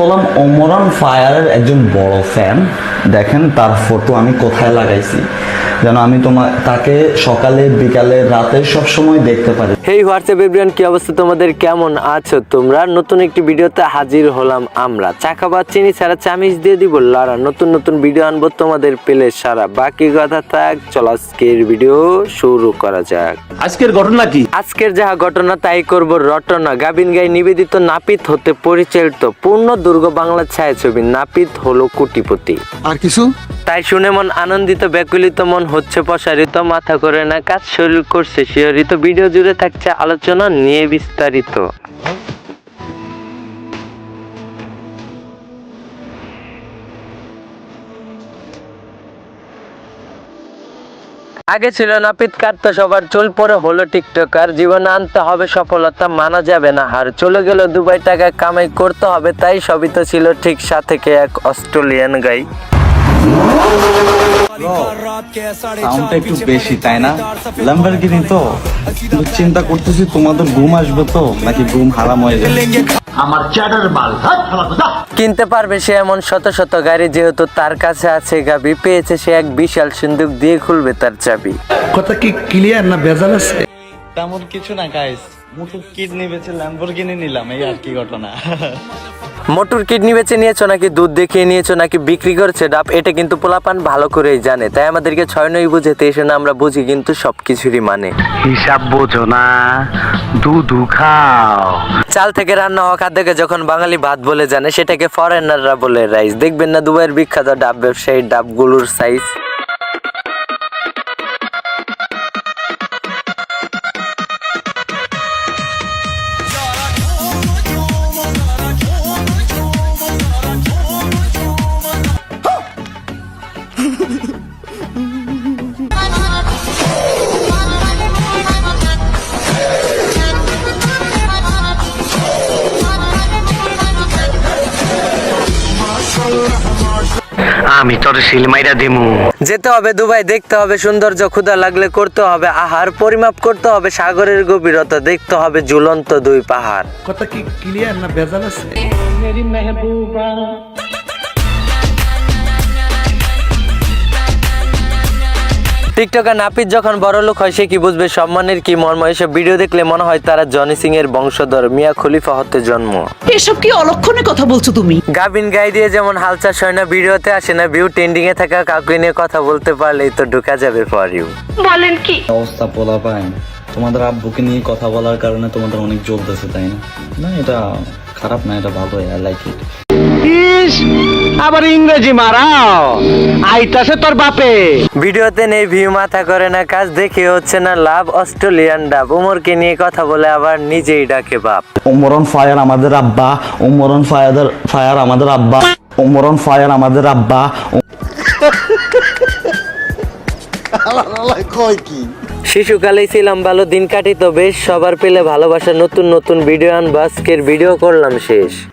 হলাম অমরান ফায়ারের একজন বড় ফ্যান দেখেন তার ফটো আমি কোথায় লাগাইছি। যেন আমি তোমার তাকে সকালে, বিকালে, রাতে সবসময় দেখতে পারি। হেই হোয়াটসঅ্যাপ এভরিওয়ান কি অবস্থা তোমাদের? কেমন আছো তোমরা? নতুন একটি ভিডিওতে হাজির হলাম আমরা। চাকাবাদ চিনি ছাড়া চামিচ দিয়ে দিব লারা নতুন নতুন ভিডিও আনব তোমাদের পেলে সারা। বাকি কথা থাক চল আজকের ভিডিও শুরু করা যাক। আজকের ঘটনা কি? আজকের যাহা ঘটনা তাই করব রটনা। গাবিন গাই নিবেদিত নাপিত হতে পরিচালিত পূর্ণ দুর্গ বাংলা ছায়াছবি নাপিত হলো কোটিপতি। আর কিছু? তাই শুনে মন আনন্দিত, ব্যাকুলিত মন হচ্ছে প্রসারিত, মাথা করে না কাজ শরীর করছে শিহরিত। ভিডিও জুড়ে থাকছে আলোচনা নিয়ে বিস্তারিত। আগে ছিল নাপিত কাটতো সবার, চুল পরে হলো টিকটকার। জীবনে আনতে হবে সফলতা, মানা যাবে না হার। চলে গেল দুবাই টাকা কামাই করতে হবে, তাই সবই তো ছিল ঠিক, সাথে এক অস্ট্রেলিয়ান গাই। সাউন্ডটা একটু বেশি তাই না? ল্যাম্বরগিনি তো। চিন্তা করতেছি তোমাদের ঘুম আসবে তো নাকি ঘুম হারাম হয়ে যাবে? কিনতে পারবে সে এমন শত শত গাড়ি যেহেতু তার কাছে আছে গাবি পেয়েছে সে এক বিশাল সিন্ধুক দিয়ে খুলবে তার চাবি। কথা কি ক্লিয়ার না ভেজাল আছে? তেমন কিছু না গাইস মুটু কিডনি বেচে ল্যাম্বরগিনি নিলাম এই আর কি ঘটনা। মোটর কিডনি বেচে নিয়েছো নাকি দুধ দেখিয়ে নিয়েছো নাকি বিক্রি করছে? ডাব এটা কিন্তু পোলাপান ভালো করেই জানে। তাই আমাদেরকে ছয় নয় বুঝেতে এসে না আমরা বুঝি কিন্তু সবকিছুরই মানে। হিসাব বোঝো না দুধু খাও। চাল থেকে রান্না হওয়া খাদ্যকে যখন বাঙালি ভাত বলে জানে সেটাকে ফরেনাররা বলে রাইস দেখবেন না দুবাইয়ের বিখ্যাত ডাব ব্যবসায়ী ডাবগুলোর সাইজ আমি তোর সিলমাইরা দিমু। যেতে হবে দুবাই দেখতে হবে সৌন্দর্য ক্ষুধা লাগলে করতে হবে আহার পরিমাপ করতে হবে সাগরের গভীরতা দেখতে হবে ঝুলন্ত দুই পাহাড়। কথা কি ক্লিয়ার না ভেজাল আছে? টিকটকার নাপিত যখন বড় লোক হয় সে কি বুঝবে? সম্মানের কি মর্ম? এসব ভিডিও দেখলে মনে হয় তারা জনি সিং এর বংশধর মিয়া খলিফা হতে জন্ম। এসব কি অলক্ষণে কথা বলছো তুমি? গাবিন গাই দিয়ে যেমন হালচাল হয় না ভিডিওতে আসে না ভিউ ট্রেন্ডিং এ থাকা কাউকে নিয়ে কথা বলতে পারলেই তো ঢুকা যাবে ফর ইউ বলেন কি? অবস্থা পোলা পায় তোমাদের আব্বুকে নিয়ে কথা বলার কারণে তোমাদের অনেক জোর জ্বলতেছে তাই না? না এটা খারাপ না এটা ভালো আই লাইক ইট ইস আবার ইংরেজি মারাও। আইতাছে তোর বাপে। ভিডিওতে নেই ভিউ মাথা করে না কাজ দেখে হচ্ছে না লাভ অস্ট্রেলিয়ান ডাব। উমরকে নিয়ে কথা বলে আবার নিজেই ডাকে বাপ। ওমরন ফায়ার আমাদের আব্বা ওমরন ফায়ার ফায়ার আমাদের আব্বা ওমরন ফায়ার আমাদের আব্বা শিশুকালেই ছিলাম ভালো দিন কাটিত বেশ সবার পেলে ভালোবাসা নতুন নতুন ভিডিও আনব আজকের ভিডিও করলাম শেষ।